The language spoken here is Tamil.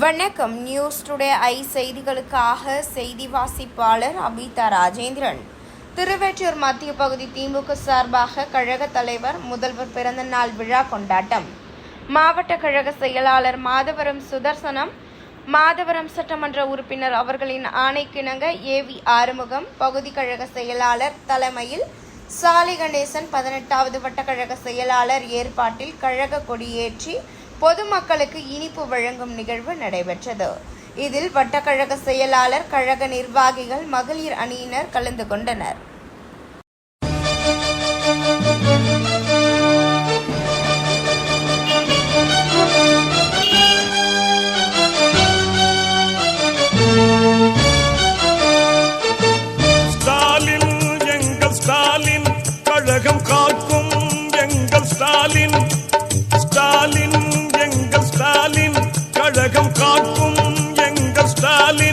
வணக்கம். நியூஸ் டுடே ஐ செய்திகளுக்காக செய்தி வாசிப்பாளர் அபிதா ராஜேந்திரன். திருவெற்றூர் மத்திய பகுதி திமுக சார்பாக கழக தலைவர் முதல்வர் பிறந்த நாள் விழா கொண்டாட்டம். மாவட்ட கழக செயலாளர் மாதவரம் சுதர்சனம் மாதவரம் சட்டமன்ற உறுப்பினர் அவர்களின் ஆணைக்கிணங்க ஏவி ஆறுமுகம் பகுதி கழக செயலாளர் தலைமையில் சாலை கணேசன் பதினெட்டாவது வட்டக்கழக செயலாளர் ஏற்பாட்டில் கழக கொடியேற்றி பொதுமக்களுக்கு இனிப்பு வழங்கும் நிகழ்வு நடைபெற்றது. இதில் வட்டக்கழக செயலாளர் கழக நிர்வாகிகள் மகளிர் அணியினர் கலந்து கொண்டனர். ஸ்டாலின் எங்கள் ஸ்டாலின் கழகம் காக்கும் எங்கள் ஸ்டாலின். அழகம் காட்டும் எங்கள் ஸ்டாலின்.